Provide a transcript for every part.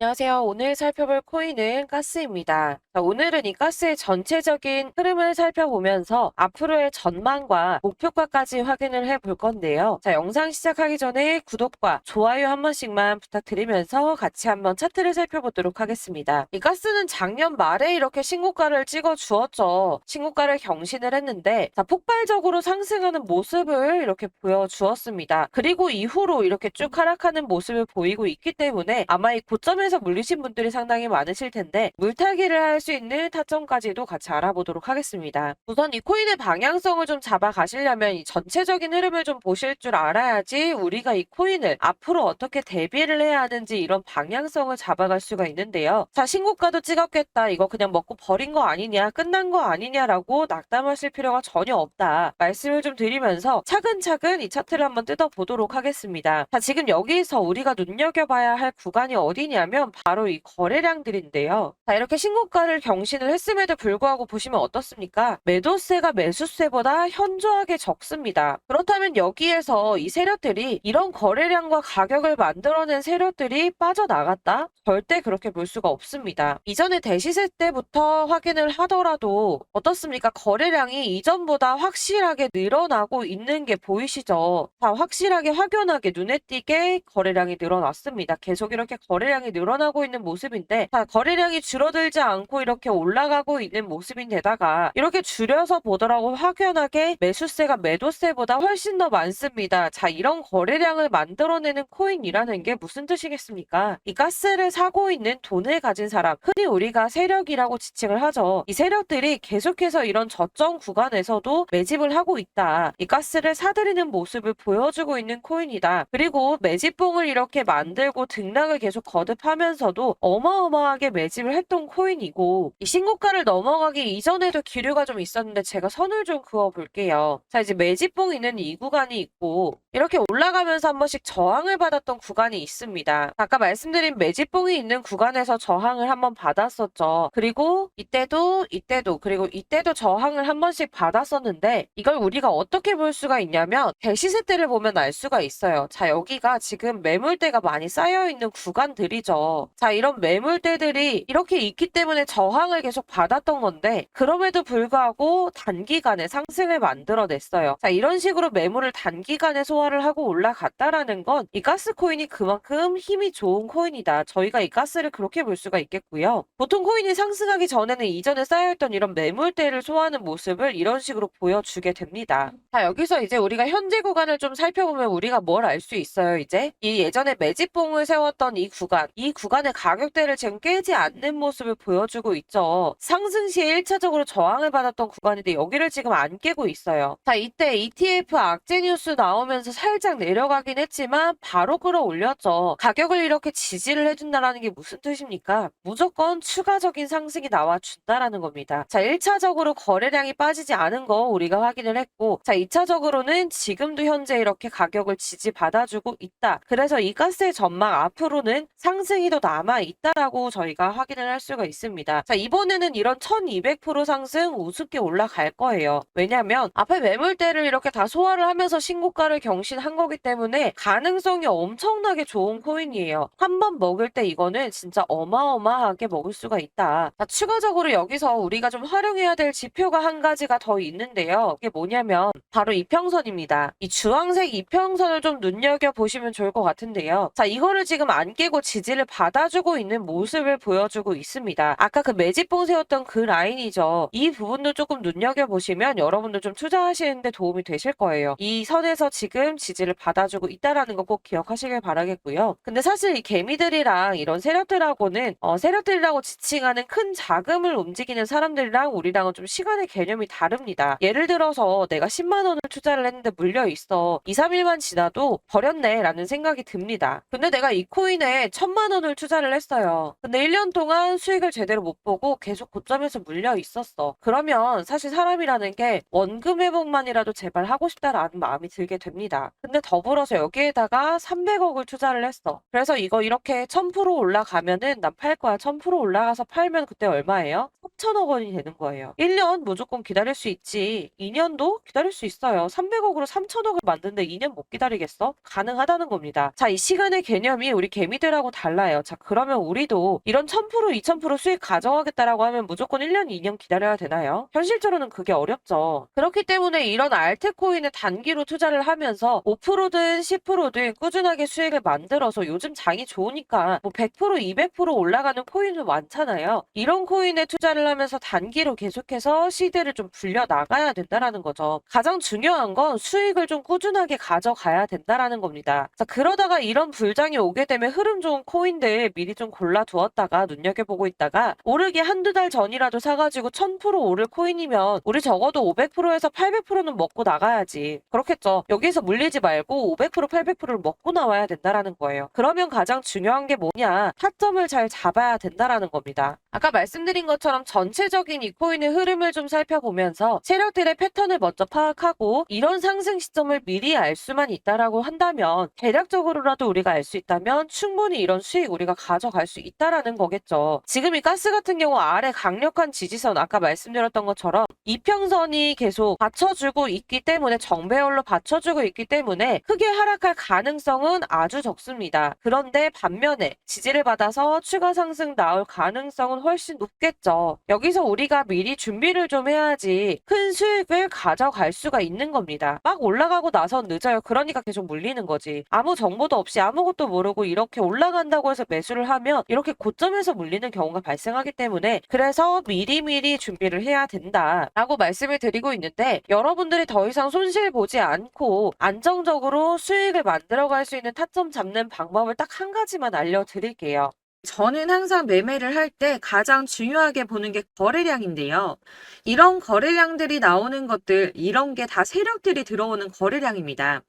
안녕하세요. 오늘 살펴볼 코인은 가스입니다. 자, 오늘은 이 가스의 전체적인 흐름을 살펴보면서 앞으로의 전망과 목표가까지 확인을 해볼 건데요. 자, 영상 시작하기 전에 구독과 좋아요 한 번씩만 부탁드리면서 같이 한번 차트를 살펴보도록 하겠습니다. 이 가스는 작년 말에 이렇게 신고가를 찍어 주었죠. 신고가를 경신을 했는데 자, 폭발적으로 상승하는 모습을 이렇게 보여주었습니다. 그리고 이후로 이렇게 쭉 하락하는 모습을 보이고 있기 때문에 아마 이 고점에 에서 물리신 분들이 상당히 많으실 텐데 물타기를 할 수 있는 타점까지도 같이 알아보도록 하겠습니다. 우선 이 코인의 방향성을 좀 잡아 가시려면 이 전체적인 흐름을 좀 보실 줄 알아야지 우리가 이 코인을 앞으로 어떻게 대비를 해야 하는지 이런 방향성을 잡아갈 수가 있는데요. 자 신고가도 찍었겠다 이거 그냥 먹고 버린 거 아니냐 끝난 거 아니냐라고 낙담하실 필요가 전혀 없다 말씀을 좀 드리면서 차근차근 이 차트를 한번 뜯어보도록 하겠습니다. 자 지금 여기서 우리가 눈여겨봐야 할 구간이 어디냐면 보면 바로 이 거래량들인데요. 자, 이렇게 신고가를 경신을 했음에도 불구하고 보시면 어떻습니까? 매도세가 매수세보다 현저하게 적습니다. 그렇다면 여기에서 이 세력들이 이런 거래량과 가격을 만들어낸 세력들이 빠져나갔다? 절대 그렇게 볼 수가 없습니다. 이전에 대시세 때부터 확인을 하더라도 어떻습니까? 거래량이 이전보다 확실하게 늘어나고 있는 게 보이시죠? 자, 확실하게 확연하게 눈에 띄게 거래량이 늘어났습니다. 계속 이렇게 거래량이 늘어 늘어나고 있는 모습인데 자, 거래량이 줄어들지 않고 이렇게 올라가고 있는 모습인데다가 이렇게 줄여서 보더라고 확연하게 매수세가 매도세보다 훨씬 더 많습니다. 자 이런 거래량을 만들어내는 코인이라는 게 무슨 뜻이겠습니까? 이 가스를 사고 있는 돈을 가진 사람 흔히 우리가 세력이라고 지칭을 하죠. 이 세력들이 계속해서 이런 저점 구간에서도 매집을 하고 있다. 이 가스를 사들이는 모습을 보여주고 있는 코인이다. 그리고 매집봉을 이렇게 만들고 등락을 계속 거듭하면 하면서도 어마어마하게 매집을 했던 코인이고 이 신고가를 넘어가기 이전에도 기류가 좀 있었는데 제가 선을 좀 그어 볼게요. 자 이제 매집봉 있는 이 구간이 있고 이렇게 올라가면서 한 번씩 저항을 받았던 구간이 있습니다. 아까 말씀드린 매집봉이 있는 구간에서 저항을 한번 받았었죠. 그리고 이때도 이때도 그리고 이때도 저항을 한 번씩 받았었는데 이걸 우리가 어떻게 볼 수가 있냐면 대시세 때를 보면 알 수가 있어요. 자 여기가 지금 매물대가 많이 쌓여 있는 구간들이죠. 자, 이런 매물대들이 이렇게 있기 때문에 저항을 계속 받았던 건데 그럼에도 불구하고 단기간에 상승을 만들어냈어요. 자, 이런 식으로 매물을 단기간에 소화를 하고 올라갔다라는 건 이 가스 코인이 그만큼 힘이 좋은 코인이다. 저희가 이 가스를 그렇게 볼 수가 있겠고요. 보통 코인이 상승하기 전에는 이전에 쌓여있던 이런 매물대를 소화하는 모습을 이런 식으로 보여주게 됩니다. 자, 여기서 이제 우리가 현재 구간을 좀 살펴보면 우리가 뭘 알 수 있어요, 이제? 이 예전에 매집봉을 세웠던 이 구간, 이 구간의 가격대를 지금 깨지 않는 모습을 보여주고 있죠. 상승 시에 1차적으로 저항을 받았던 구간인데 여기를 지금 안 깨고 있어요. 자, 이때 ETF 악재 뉴스 나오면서 살짝 내려가긴 했지만 바로 끌어올렸죠. 가격을 이렇게 지지를 해준다라는 게 무슨 뜻입니까? 무조건 추가적인 상승이 나와준다라는 겁니다. 자, 1차적으로 거래량이 빠지지 않은 거 우리가 확인을 했고 자, 2차적으로는 지금도 현재 이렇게 가격을 지지받아주고 있다. 그래서 이 가스의 전망 앞으로는 상승이 더 남아 있다라고 저희가 확인을 할 수가 있습니다. 자, 이번에는 이런 1200% 상승 우습게 올라갈 거예요. 왜냐면 앞에 매물대를 이렇게 다 소화를 하면서 신고가를 경신한 거기 때문에 가능성이 엄청나게 좋은 코인이에요. 한 번 먹을 때 이거는 진짜 어마어마하게 먹을 수가 있다. 자, 추가적으로 여기서 우리가 좀 활용해야 될 지표가 한 가지가 더 있는데요. 이게 뭐냐면 바로 이평선입니다. 이 주황색 이평선을 좀 눈여겨보시면 좋을 것 같은데요. 자, 이거를 지금 안 깨고 지지를 받아주고 있는 모습을 보여주고 있습니다. 아까 그 매집봉 세웠던 그 라인이죠. 이 부분도 조금 눈여겨보시면 여러분들 좀 투자하시는데 도움이 되실 거예요. 이 선에서 지금 지지를 받아주고 있다라는 거 꼭 기억하시길 바라겠고요. 근데 사실 이 개미들이랑 이런 세력들하고는 어, 세력들이라고 지칭하는 큰 자금을 움직이는 사람들이랑 우리랑은 좀 시간의 개념이 다릅니다. 예를 들어서 내가 10만 원을 투자를 했는데 물려 있어. 2, 3일만 지나도 버렸네 라는 생각이 듭니다. 근데 내가 이 코인에 1000만 원을 투자를 했어요. 근데 1년 동안 수익을 제대로 못 보고 계속 고점에서 물려 있었어. 그러면 사실 사람이라는 게 원금 회복만이라도 제발 하고 싶다라는 마음이 들게 됩니다. 근데 더불어서 여기에다가 300억을 투자를 했어. 그래서 이거 이렇게 1000% 올라가면은 난 팔 거야. 1000% 올라가서 팔면 그때 얼마예요? 3천억 원이 되는 거예요. 1년 무조건 기다릴 수 있지. 2년도 기다릴 수 있어요. 300억으로 3천억을 만드는데 2년 못 기다리겠어? 가능하다는 겁니다. 자, 이 시간의 개념이 우리 개미들하고 달라요. 나가요. 자, 그러면 우리도 이런 1000% 2000% 수익 가져가겠다라고 하면 무조건 1년 2년 기다려야 되나요? 현실적으로는 그게 어렵죠. 그렇기 때문에 이런 알트코인에 단기로 투자를 하면서 5%든 10%든 꾸준하게 수익을 만들어서 요즘 장이 좋으니까 뭐 100% 200% 올라가는 코인은 많잖아요. 이런 코인에 투자를 하면서 단기로 계속해서 시드를 좀 불려 나가야 된다라는 거죠. 가장 중요한 건 수익을 좀 꾸준하게 가져가야 된다라는 겁니다. 자, 그러다가 이런 불장이 오게 되면 흐름 좋은 코인 들 미리 좀 골라두었다가 눈여겨보고 있다가 오르기 한두 달 전이라도 사가지고 1000% 오를 코인이면 우리 적어도 500%에서 800%는 먹고 나가야지. 그렇겠죠. 여기서 물리지 말고 500% 800%를 먹고 나와야 된다라는 거예요. 그러면 가장 중요한 게 뭐냐? 타점을 잘 잡아야 된다라는 겁니다. 아까 말씀드린 것처럼 전체적인 이 코인의 흐름을 좀 살펴보면서 세력들의 패턴을 먼저 파악하고 이런 상승 시점을 미리 알 수만 있다라고 한다면 대략적으로라도 우리가 알 수 있다면 충분히 이런 수익 우리가 가져갈 수 있다라는 거겠죠. 지금 이 가스 같은 경우 아래 강력한 지지선 아까 말씀드렸던 것처럼 이평선이 계속 받쳐주고 있기 때문에 정배열로 받쳐주고 있기 때문에 크게 하락할 가능성은 아주 적습니다. 그런데 반면에 지지를 받아서 추가 상승 나올 가능성은 훨씬 높겠죠. 여기서 우리가 미리 준비를 좀 해야지 큰 수익을 가져갈 수가 있는 겁니다. 막 올라가고 나선 늦어요. 그러니까 계속 물리는 거지. 아무 정보도 없이 아무것도 모르고 이렇게 올라간다고 해서 매수를 하면 이렇게 고점에서 물리는 경우가 발생하기 때문에 그래서 미리미리 준비를 해야 된다라고 말씀을 드리고 있는데 여러분들이 더 이상 손실 보지 않고 안정적으로 수익을 만들어갈 수 있는 타점 잡는 방법을 딱 한 가지만 알려드릴게요. 저는 항상 매매를 할 때 가장 중요하게 보는 게 거래량인데요. 이런 거래량들이 나오는 것들, 이런 게 다 세력들이 들어오는 거래량입니다.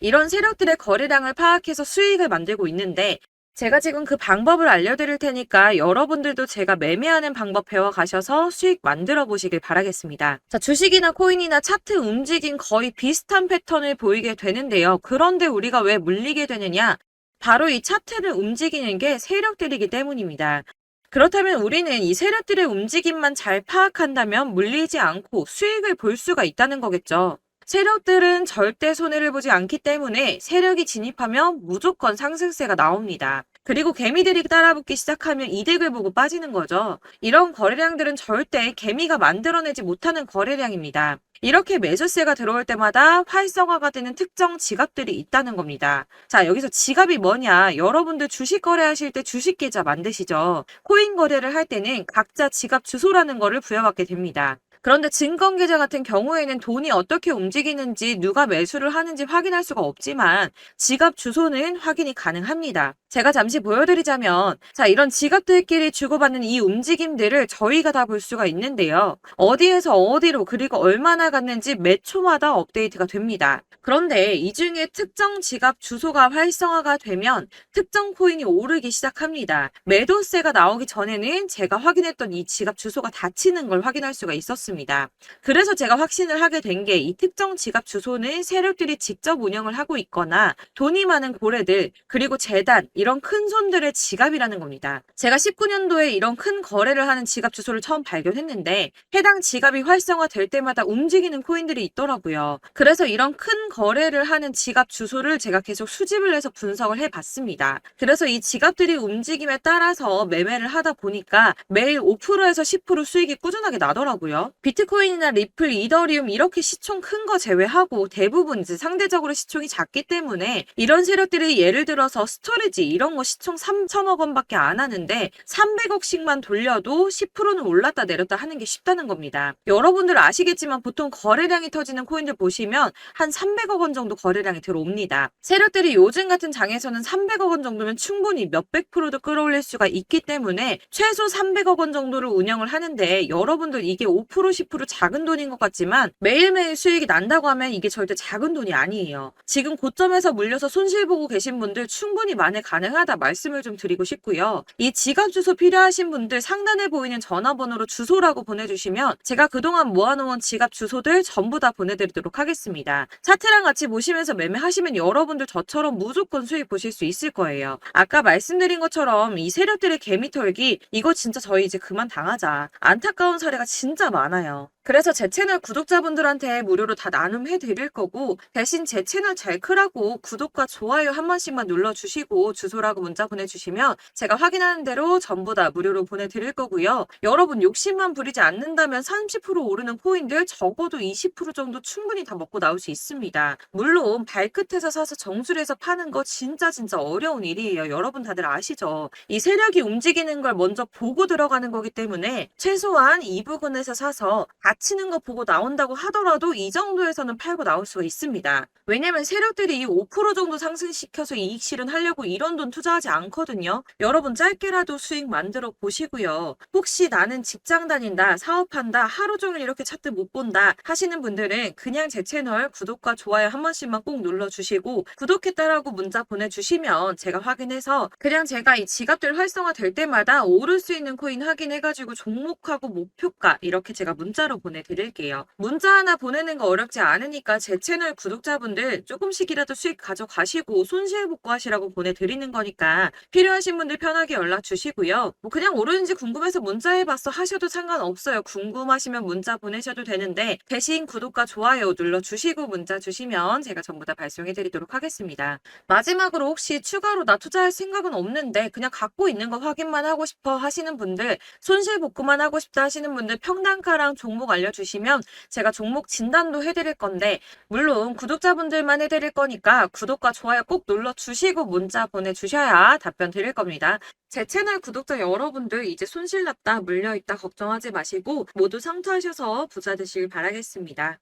이런 세력들의 거래량을 파악해서 수익을 만들고 있는데, 제가 지금 그 방법을 알려드릴 테니까 여러분들도 제가 매매하는 방법 배워가셔서 수익 만들어 보시길 바라겠습니다. 자, 주식이나 코인이나 차트 움직임 거의 비슷한 패턴을 보이게 되는데요. 그런데 우리가 왜 물리게 되느냐? 바로 이 차트를 움직이는 게 세력들이기 때문입니다. 그렇다면 우리는 이 세력들의 움직임만 잘 파악한다면 물리지 않고 수익을 볼 수가 있다는 거겠죠. 세력들은 절대 손해를 보지 않기 때문에 세력이 진입하면 무조건 상승세가 나옵니다. 그리고 개미들이 따라붙기 시작하면 이득을 보고 빠지는 거죠. 이런 거래량들은 절대 개미가 만들어내지 못하는 거래량입니다. 이렇게 매수세가 들어올 때마다 활성화가 되는 특정 지갑들이 있다는 겁니다. 자, 여기서 지갑이 뭐냐? 여러분들 주식 거래하실 때 주식 계좌 만드시죠? 코인 거래를 할 때는 각자 지갑 주소라는 거를 부여받게 됩니다. 그런데 증권계좌 같은 경우에는 돈이 어떻게 움직이는지 누가 매수를 하는지 확인할 수가 없지만 지갑 주소는 확인이 가능합니다. 제가 잠시 보여드리자면 자 이런 지갑들끼리 주고받는 이 움직임들을 저희가 다 볼 수가 있는데요. 어디에서 어디로 그리고 얼마나 갔는지 매 초마다 업데이트가 됩니다. 그런데 이 중에 특정 지갑 주소가 활성화가 되면 특정 코인이 오르기 시작합니다. 매도세가 나오기 전에는 제가 확인했던 이 지갑 주소가 닫히는 걸 확인할 수가 있었습니다. 그래서 제가 확신을 하게 된 게 이 특정 지갑 주소는 세력들이 직접 운영을 하고 있거나 돈이 많은 고래들 그리고 재단 이런 큰 손들의 지갑이라는 겁니다. 제가 19년도에 이런 큰 거래를 하는 지갑 주소를 처음 발견했는데 해당 지갑이 활성화될 때마다 움직이는 코인들이 있더라고요. 그래서 이런 큰 거래를 하는 지갑 주소를 제가 계속 수집을 해서 분석을 해봤습니다. 그래서 이 지갑들이 움직임에 따라서 매매를 하다 보니까 매일 5%에서 10% 수익이 꾸준하게 나더라고요. 비트코인이나 리플, 이더리움 이렇게 시총 큰 거 제외하고 대부분 이제 상대적으로 시총이 작기 때문에 이런 세력들이 예를 들어서 스토리지 이런 거 시총 3천억 원밖에 안 하는데 300억씩만 돌려도 10%는 올랐다 내렸다 하는 게 쉽다는 겁니다. 여러분들 아시겠지만 보통 거래량이 터지는 코인들 보시면 한 300억 원 정도 거래량이 들어옵니다. 세력들이 요즘 같은 장에서는 300억 원 정도면 충분히 몇백 프로도 끌어올릴 수가 있기 때문에 최소 300억 원 정도를 운영을 하는데 여러분들 이게 5% 10% 작은 돈인 것 같지만 매일매일 수익이 난다고 하면 이게 절대 작은 돈이 아니에요. 지금 고점에서 물려서 손실 보고 계신 분들 충분히 만회 가 능하다 말씀을 좀 드리고 싶고요. 이 지갑 주소 필요하신 분들 상단에 보이는 전화번호로 주소라고 보내주시면 제가 그동안 모아놓은 지갑 주소들 전부 다 보내드리도록 하겠습니다. 차트랑 같이 보시면서 매매하시면 여러분들 저처럼 무조건 수익 보실 수 있을 거예요. 아까 말씀드린 것처럼 이 세력들의 개미 털기 이거 진짜 저희 이제 그만 당하자. 안타까운 사례가 진짜 많아요. 그래서 제 채널 구독자분들한테 무료로 다 나눔해 드릴 거고 대신 제 채널 잘 크라고 구독과 좋아요 한 번씩만 눌러주시고 주소라고 문자 보내주시면 제가 확인하는 대로 전부 다 무료로 보내드릴 거고요. 여러분 욕심만 부리지 않는다면 30% 오르는 코인들 적어도 20% 정도 충분히 다 먹고 나올 수 있습니다. 물론 발끝에서 사서 정수리에서 파는 거 진짜 진짜 어려운 일이에요. 여러분 다들 아시죠? 이 세력이 움직이는 걸 먼저 보고 들어가는 거기 때문에 최소한 이 부근에서 사서 갇히는 거 보고 나온다고 하더라도 이 정도에서는 팔고 나올 수가 있습니다. 왜냐면 세력들이 이 5% 정도 상승시켜서 이익 실현하려고 이런 돈 투자하지 않거든요. 여러분 짧게라도 수익 만들어 보시고요. 혹시 나는 직장 다닌다, 사업한다, 하루 종일 이렇게 차트 못 본다 하시는 분들은 그냥 제 채널 구독과 좋아요 한 번씩만 꼭 눌러주시고 구독했다라고 문자 보내주시면 제가 확인해서 그냥 제가 이 지갑들 활성화 될 때마다 오를 수 있는 코인 확인해가지고 종목하고 목표가 이렇게 제가 문자로 보내드릴게요. 문자 하나 보내는 거 어렵지 않으니까 제 채널 구독자분들 조금씩이라도 수익 가져가시고 손실 복구하시라고 보내드리는 거니까 필요하신 분들 편하게 연락 주시고요. 뭐 그냥 오르는지 궁금해서 문자해봤어 하셔도 상관없어요. 궁금하시면 문자 보내셔도 되는데 대신 구독과 좋아요 눌러주시고 문자 주시면 제가 전부 다 발송해드리도록 하겠습니다. 마지막으로 혹시 추가로 나 투자할 생각은 없는데 그냥 갖고 있는 거 확인만 하고 싶어 하시는 분들 손실 복구만 하고 싶다 하시는 분들 평단가랑 종목 알려주시면 제가 종목 진단도 해드릴 건데 물론 구독자분들만 해드릴 거니까 구독과 좋아요 꼭 눌러주시고 문자 보내주셔야 답변 드릴 겁니다. 제 채널 구독자 여러분들 이제 손실 났다 물려있다 걱정하지 마시고 모두 성투하셔서 부자 되시길 바라겠습니다.